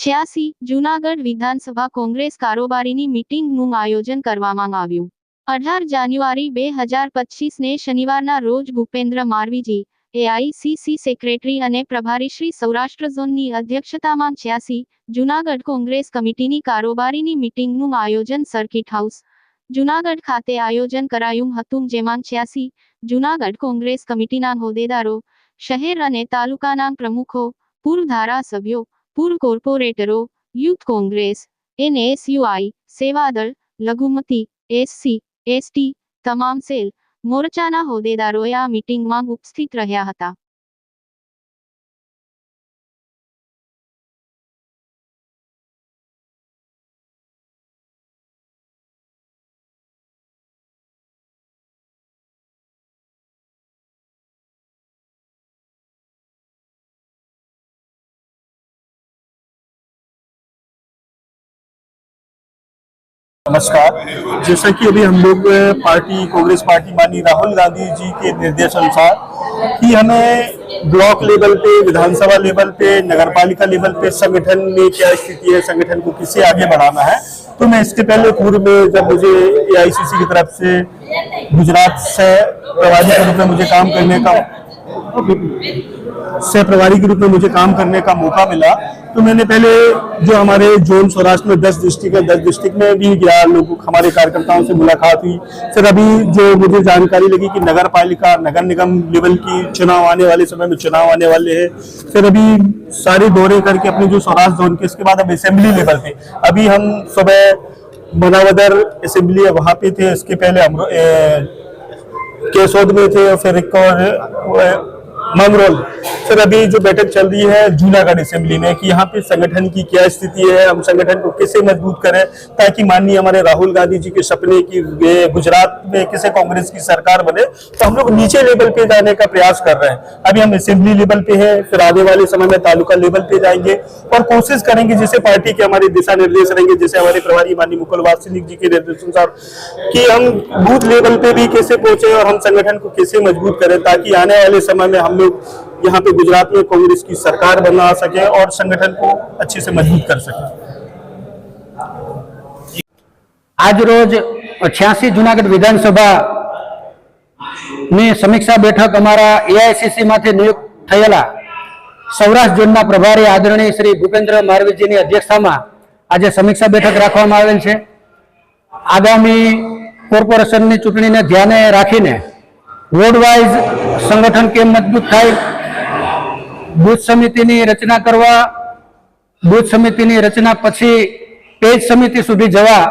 છ્યાસી, જૂનાગઢ વિધાનસભા કોંગ્રેસ કારોબારીની મિટિંગનું આયોજન કરવામાં આવ્યું. અઢાર જાન્યુઆરી બે હજાર પચીસને શનિવારના રોજ ભૂપેન્દ્ર મારવીજી, એઆઈસીસી સેક્રેટરી અને પ્રભારી શ્રી સૌરાષ્ટ્ર ઝોનની અધ્યક્ષતામાં છ્યાસી, જૂનાગઢ કોંગ્રેસ કમિટીની કારોબારીની મિટિંગનું આયોજન સર્કિટ હાઉસ, જૂનાગઢ ખાતે આયોજન કરાયું હતું, જેમાં છ્યાસી, જૂનાગઢ કોંગ્રેસ કમિટીના હોદ્દેદારો, શહેર અને તાલુકાના પ્રમુખો પૂર્વ ધારાસભ્યો પૂર્વ કોર્પોરેટરો યુથ કોંગ્રેસ એનએસયુઆઈ સેવાદળ લઘુમતી એસસી એસટી તમામ સેલ મોરચાના હોદ્દેદારોએ આ મીટિંગમાં ઉપસ્થિત રહ્યા હતા. नमस्कार। जैसा कि अभी हम लोग पार्टी, कांग्रेस पार्टी माननीय राहुल गांधी जी के निर्देश अनुसार कि हमें ब्लॉक लेवल पे, विधानसभा लेवल पे नगर पालिका लेवल पे संगठन में क्या स्थिति है, संगठन को किससे आगे बढ़ाना है तो मैं इसके पहले पूर्व में जब मुझे एआईसीसी की तरफ़ से गुजरात से प्रभारी के रूप में मुझे काम करने का सह प्रभारी के रूप में मुझे काम करने का मौका मिला। तो मैंने पहले जो हमारे जोन सौराष्ट्र में दस डिस्ट्रिक्ट है, दस डिस्ट्रिक्ट में भी गया, लोगों, हमारे कार्यकर्ताओं से मुलाकात हुई। फिर अभी जो मुझे जानकारी लगी कि नगर पालिका, नगर निगम लेवल की चुनाव आने वाले समय में चुनाव आने वाले हैं। फिर अभी सारे दौरे करके अपने जो सौराष्ट्र जोन के इसके बाद अब असेंबली लेवल पे। अभी हम सुबह मनावदर असेंबली वहाँ पे थे। इसके पहले हम केसोद में थे और फिर एक और अ, मंगरोल। फिर अभी जो बैठक चल रही है जूनागढ़ असेंबली में कि यहाँ पे संगठन की क्या स्थिति है, हम संगठन को कैसे मज़बूत करें ताकि माननीय हमारे राहुल गांधी जी के सपने की गुजरात में कैसे कांग्रेस की सरकार बने तो हम लोग नीचे लेवल पे जाने का प्रयास कर रहे हैं। अभी हम असेंबली लेवल पे हैं, फिर आने वाले समय में तालुका लेवल पे जाएँगे और कोशिश करेंगे जैसे पार्टी के हमारे दिशा निर्देश रहेंगे, जैसे हमारे प्रभारी माननीय मुकुल वात्सनिक जी के निर्देश अनुसार कि हम बूथ लेवल पे भी कैसे पहुँचे और हम संगठन को कैसे मज़बूत करें ताकि आने वाले समय में हम लोग यहाँ पे गुजरात में कांग्रेस की सरकार बना सके और संगठन को अच्छे से मजबूत कर सके આજ રોજ છ્યાસી જુનાગઢ વિધાનસભા ની સમીક્ષા બેઠક અમારા એઆઈસીસી માંથી નિયુક્ત થયેલા સૌરાષ્ટ્ર ઝોનના પ્રભારી આદરણીય શ્રી ભૂપેન્દ્ર મારવીજીની અધ્યક્ષતામાં આજે સમીક્ષા બેઠક રાખવામાં આવેલ છે આગામી કોર્પોરેશનની ચૂંટણીને ધ્યાને રાખીને વોર્ડ વાઇઝ સંગઠન કેમ મજબૂત થાય? બુથ સમિતિની રચના કરવા, બુથ સમિતિની રચના પછી પેજ સમિતિ સુધી જવા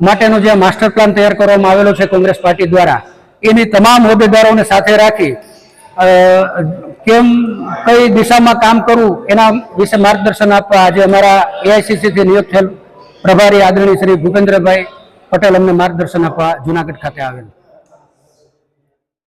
માટેનો જે માસ્ટર પ્લાન તૈયાર કરવામાં આવેલો છે કોંગ્રેસ પાર્ટી દ્વારા, એની તમામ હોદ્દેદારોને સાથે રાખી કેમ કઈ દિશામાં કામ કરવું એના વિશે માર્ગદર્શન આપવા આજે અમારા એઆઈસીસીથી નિયુક્ત થયેલ પ્રભારી આદરણીય શ્રી ભૂપેન્દ્રભાઈ પટેલ અમને માર્ગદર્શન આપવા જુનાગઢ ખાતે આવેલ.